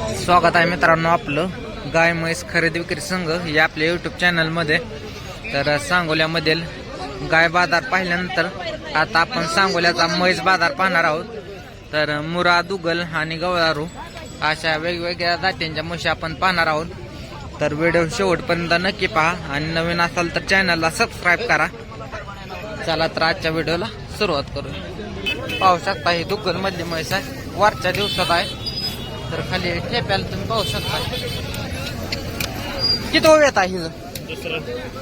स्वागत आहे मित्रांनो आपलं. गाय म्हैस खरेदी विक्री संघ या आपल्या यूट्यूब चॅनलमध्ये तर सांगोल्यामधील गाय बाजार पाहिल्यानंतर आता आपण सांगोल्याचा म्हैस बाजार पाहणार आहोत. तर मुरा दुगल आणि गवळारू अशा वेगवेगळ्या जातींच्या म्हशी आपण पाहणार आहोत. तर व्हिडिओ शेवटपर्यंत नक्की पहा आणि नवीन असाल तर चॅनलला सबस्क्राईब करा. चला तर आजच्या व्हिडिओला सुरुवात करू पाहू शकता ही दुग्गलमधली मधली म्हैस आहे. वरच्या दिवसात आहे. तर खाली ठेप्याला तुम्ही पाहू शकता. किती वेळ आहे हिचं? दुसरं.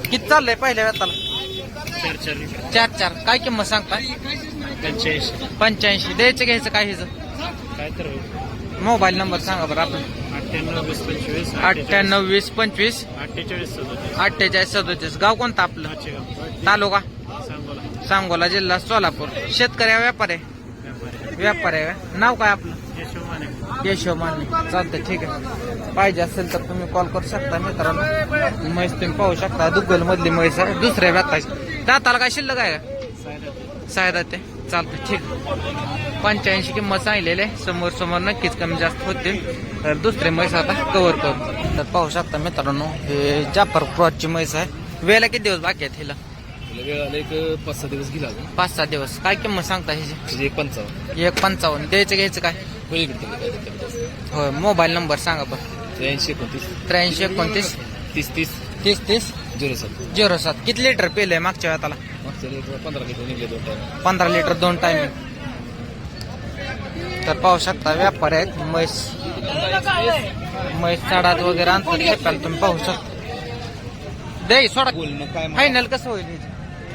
किती चाललंय पहिल्या वेताला? चार चार. काय किंमत सांगता? पंच्याऐंशी. द्यायचं घ्यायचं काय हिचं? मोबाईल नंबर सांगा बरं आपण. अठ्ठ्याण्णव वीस पंचवीस अठ्ठेचाळीस. सदोतीस. गाव कोणतं आपलं? तालुका? सांगोला. जिल्हा सोलापूर. शेतकरी आहे, व्यापार आहे? व्यापारी. आहे? नाव काय आपलं? केशव माने चालतं चालतंय ठीक आहे. पाहिजे असेल तर तुम्ही कॉल करू शकता मित्रांनो. म्हैस तुम्ही पाहू शकता दुग्गल मधली म्हैस आहे दुसऱ्या व्याताची दाताला काय शिल्लक आहे? का सायदा ते. चालतं ठीक पंच्याऐंशी किंमत सांगलेले आहे. समोर समोर नक्कीच कमी जास्त होतील. तर दुसरे म्हैस आता कव्हर करू. तर पाहू शकता मित्रांनो हे जाफर क्रॉसची म्हैस आहे. वेळेला किती दिवस बाकी आहेत हिला? वेळ आला एक पाच सहा दिवस गेला अजून. पाच सहा दिवस. काय किंमत सांगता ह्याची? एक पंचावन्न. एक पंचावन्न. द्यायचं घ्यायचं काय? होय मोबाईल नंबर सांगा बरं. त्र्याऐंशी एकोणतीस. त्र्याऐंशी एकोणतीस. तीस तीस. तीस तीस. झिरो सात. झिरो सात. किती लिटर पेलंय मागच्या वेळाला मागच्या वेळेला पंधरा लिटर निघले दोन टाइम पंधरा लिटर दोन टायमिंग तर पाहू शकता व्यापारी आहेत. म्हैस. म्हैस साडात वगैरे आणतात. तुम्ही पाहू शकता. दे सोडा. बोल मग काय फायनल कसं होईल?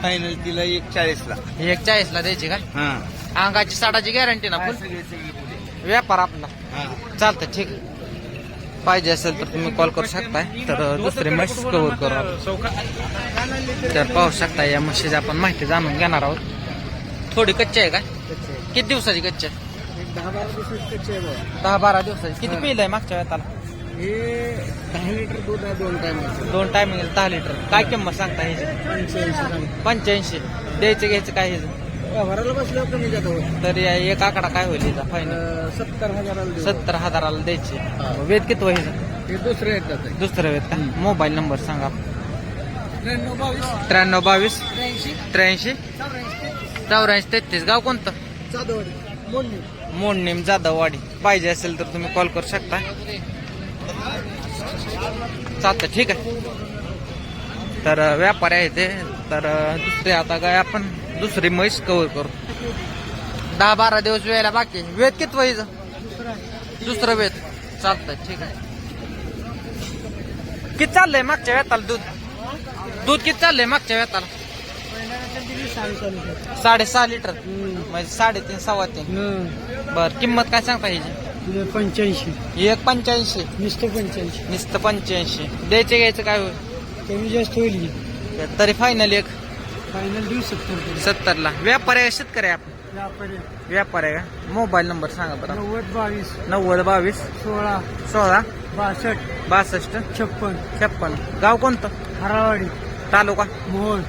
फायनल तिला एक चाळीस ला ही एक चाळीस ला द्यायची का? हा. अंगाची साडाची गॅरंटी ना फुल व्यापार आपला. हा. चालतं ठीक. पाहिजे असेल तर तुम्ही कॉल करू शकताय. तर दुसरे म्हैस कव्हर करू आपण. तर पाहू शकता या म्हशीची आपण माहिती जाणून घेणार आहोत. थोडी कच्ची आहे का? किती दिवसाची कच्ची आहे? दहा बारा दिवस कच्चे दहा बारा दिवसाची. किती पिल आहे मागच्या वेळाला? हे दहा लिटर दूध आहे दोन टाइम दोन टायमिंग दहा लिटर. काय किंमत सांगता ह्याची? पंच्याऐंशी पंच्याऐंशी. द्यायचं घ्यायचं काय ह्याचं? व्यवहाराला बसल्यावर कमी जात. तर या एक आकडा काय होईल फायनल सत्तर हजाराला देऊ. सत्तर हजाराला द्यायची. वेद किती व्हायचं हे दुसरे येतात दुसरं वेद का? मोबाईल नंबर सांगा. त्र्याण्णव बावीस. त्र्याण्णव बावीस. त्र्याऐंशी. त्र्याऐंशी. चौऱ्याऐंशी तेहतीस. गाव कोणतं? चादवडी. मोडणी. मोडणीम जाधववाडी. पाहिजे असेल तर तुम्ही कॉल करू शकता. चालतं ठीक आहे. तर व्यापारी आहे ते. तर दुसरे आता काय आपण दुसरी म्हैस कव्हर करू. दहा बारा दिवस वेळेला बाकी. वेद किती व्हायचं दुसरं वेद चालतंय ठीक आहे. किती चाललंय मागच्या वेताला दूध? दूध किती चाललंय मागच्या वेताला? साडेसहा लिटर. म्हणजे साडेतीन सव्वा तीन. बर किंमत काय सांगता ह्याची पंच्याऐंशी. एक पंच्याऐंशी. नुसतं पंच्याऐंशी. नुसतं पंच्याऐंशी. द्यायचे घ्यायचं काय होईल? कमी जास्त होईल तरी फायनल एक. फायनल देऊ शकतो सत्तरला. व्यापारी आहे शेतकरी आहे आपण? व्यापारी व्यापारी आहे का? मोबाईल नंबर सांगा बरं. नव्वद बावीस. नव्वद बावीस. सोळा. सोळा. बासष्ट. बासष्ट. छप्पन. छप्पन. गाव कोणतं? हरावाडी. तालुका? मोहोळ.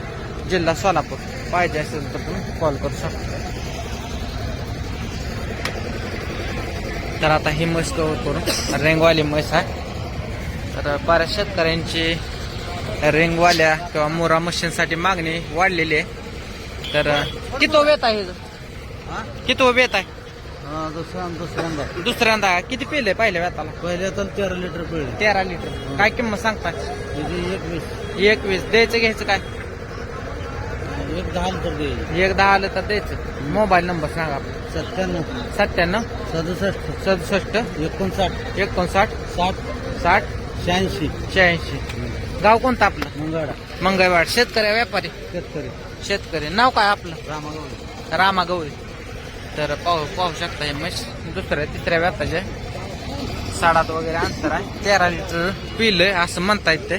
जिल्हा सोलापूर. पाहिजे असेल तर तुम्ही कॉल करू शकता. तर आता ही म्हैस कवर करू रेंगवाली म्हैस आहे. तर बऱ्याच शेतकऱ्यांची रेंगवाल्या किंवा मोरा मशीनसाठी मागणी वाढलेली आहे. तर किती वेत आहे? किती वेत आहे? दुसऱ्यांदा दुसऱ्यांदा. किती पिले पहिल्या वेताला पहिल्या तर तेरा लिटर पिळले. तेरा लिटर. काय किंमत सांगता? एक वीस एक वीस द्यायचं घ्यायचं काय? एक दहा लिटर दे एक दहा आलं तर द्यायचं. मोबाईल नंबर सांगा. आपला. सत्त्याण्णव. सत्त्याण्णव? सदुसष्ट. सदुसष्ट. एकोणसाठ. एकोणसाठ. साठ. साठ. शहाऐंशी. शहाऐंशी. गाव कोणतं आपलं? मंगळवाडा. मंगळवार शेतकरी व्यापारी? शेतकरी. शेतकरी. नाव काय आपलं? रामागौड रामा गवळी. तर पाहू पाहू शकता हे म्हैस. दुसऱ्या तिसऱ्या व्यापाचे साडात वगैरे अंतर आहे. तेरा लिटर पिलंय असं म्हणता येते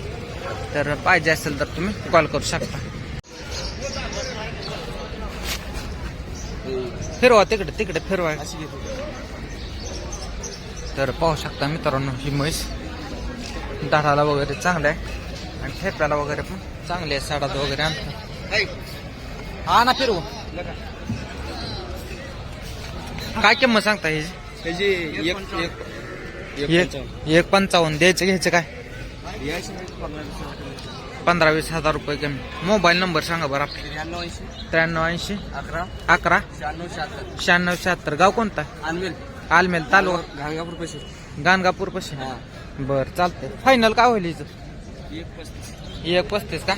तर पाहिजे असेल तर तुम्ही कॉल करू शकता. फिरवा तिकडे तिकडे फिरवा. तर पाहू शकता मित्रांनो ही म्हैस दाढाला वगैरे चांगलं आहे. आणि ठेप्याला वगैरे पण चांगले आहे साडात वगैरे आणतात हा ना फिरवू. काय किंमत सांगता ह्याची? एक एक पंचावन्न. द्यायचं घ्यायचं काय? पंधरा वीस हजार रुपये कमी. मोबाईल नंबर सांगा बरं आपला. त्र्याण्णव ऐंशी. त्र्याण्णव ऐंशी. अकरा. अकरा. शहाण्णव शहात्तर. शहाण्णव शहात्तर. गाव कोणता? अनवेल आलमेल तालुका? घाणगापूर पैसे गाणगापूर पाशी. हा. बर चालतंय. फायनल काय होईल हिचं एक पस्तीस. एक पस्तीस का?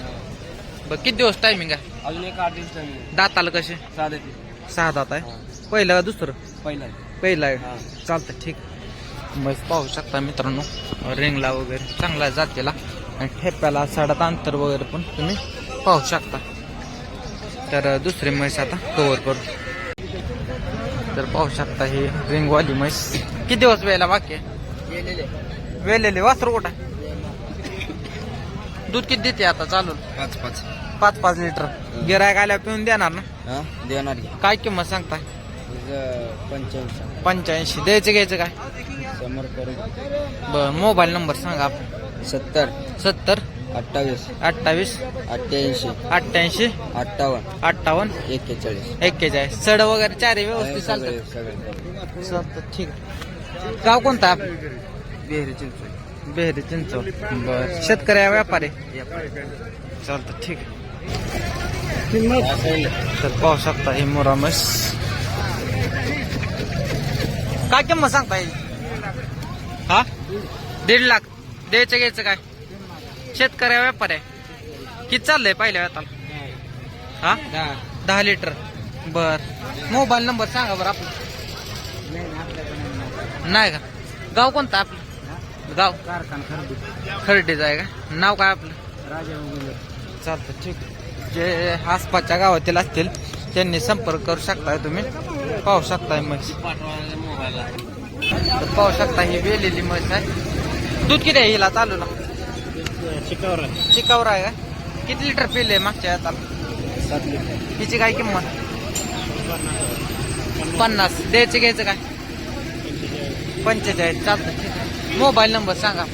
बर किती दिवस टायमिंग आहे? अजून एक आठ दिवस टाइम दाताला कसे? साधे ते सहा दात आहे. पहिलं का दुसरं? पहिला पहिलं आहे. चालतं ठीक. म्हैस पाहू शकता मित्रांनो. रिंगला वगैरे. चांगला जातीला. आणि ठेप्याला साडात अंतर वगैरे पण तुम्ही पाहू शकता. तर दुसरी म्हैस आता कव्हर करू. तर पाहू शकता ही रिंगवाली म्हैस. किती दिवस वेळेला बाकी वेलेले. वासरू कुठं? दूध किती देते आता चालून? पाच पाच. पाच पाच लिटर. गिरायक आल्या पिऊन देणार ना? देणार काय किंमत सांगताय? पंच्याऐंशी. पंच्याऐंशी. द्यायचं घ्यायचं काय? समोर करू. बर मोबाईल नंबर सांगा आपण. सत्तर. सत्तर. अठ्ठावीस. अठ्ठावीस. अठ्ठ्याऐंशी. अठ्ठ्याऐंशी. अठ्ठावन्न. अठ्ठावन्न. एक्केचाळीस. एक्केचाळीस. सड वगैरे चारही व्यवस्थित सगळे चालतं सगळे. चालतं ठीक आहे. गाव कोणता बेहरी चिंचवड. बेहरी चिंचवड. बर. शेतकरी आहे व्यापारी? चालतं ठीक आहे. तर पाहू शकता हे मुरामस. काय किंमत सांगता येईल? हा? दीड लाख. द्यायचं घ्यायचं काय? शेतकरी आहे व्यापारी आहे. किती चाललंय पहिल्या वेताला हा? दहा. लिटर. बर. मोबाईल नंबर सांगा बरं आपला. नाही का? गाव कोणतं आपलं? गाव. खर्डीचं आहे का? नाव काय आपलं? राजा चालतं ठीक जे आसपासच्या गावातील असतील त्यांनी संपर्क करू शकताय तुम्ही. पाहू शकताय म्हैस. पाहू शकता ही वेलेली म्हैस आहे. दूध किती आहे हिला चालू ना शिकावर चिकावर आहे का? किती लिटर पिले मागच्या आता हिची काय किंमत? पन्नास. द्यायचं घ्यायचं काय? पंचेचाळीस. चालतं आहे मोबाईल नंबर सांगा.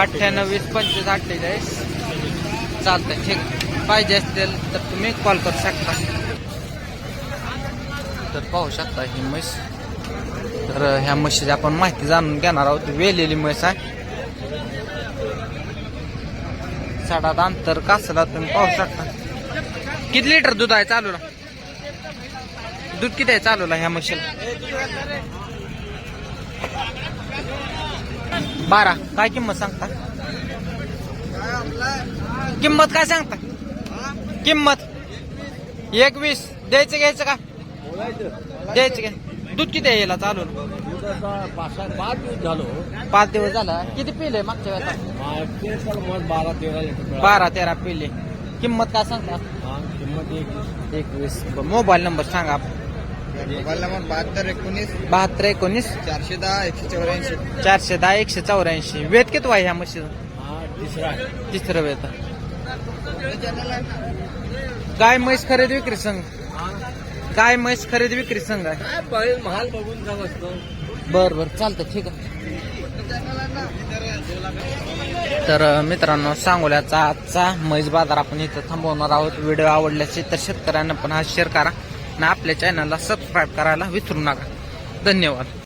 अठ्ठ्याण्णव वीस पंचवीस अठ्ठेचाळीस. चालतं ठीक. पाहिजे असतील तर तुम्ही कॉल करू शकता. तर पाहू शकता ही म्हैस. तर ह्या म्हशीची आपण माहिती जाणून घेणार आहोत. वेलेली म्हैस आहे. साडात अंतर कासला तुम्ही पाहू शकता. किती लिटर दूध आहे चालूला? दूध किती आहे चालूला ह्या म्हशीला? बारा. काय किंमत सांगता? किंमत काय सांगता? किंमत? एक वीस द्यायचं घ्यायचं का? द्यायचं घ्या दूध किती आहे याला चालू पाच दिवस झालो. पाच दिवस झाला किती पिले मागच्या वेळेला? बारा तेरा लिटर बारा तेरा पिले. किंमत काय सांगता? हा किंमत एक एकवीस मोबाईल नंबर सांगा. मोबाईल नंबर बहात्तर एकोणीस. बहात्तर एकोणीस. चारशे दहा एकशे चौऱ्याऐंशी. चारशे दहा एकशे चौऱ्याऐंशी. वेद किती आहे ह्या म्हशीचं? हा तिसरा तिसरं वेद गाय म्हैस खरेदी विक्री संघ. गाय म्हैस खरेदी विक्री संघ आहे काय पहिले महाल बघून जात असतो. बर बर चालतं ठीक आहे. तर मित्रांनो सांगोल्याचा आजचा म्हैस बाजार आपण इथं थांबवणार आहोत. व्हिडिओ आवडल्याचे तर शेतकऱ्यांना पण हा शेअर करा आणि आपल्या चॅनलला सबस्क्राईब करायला विसरू नका. धन्यवाद.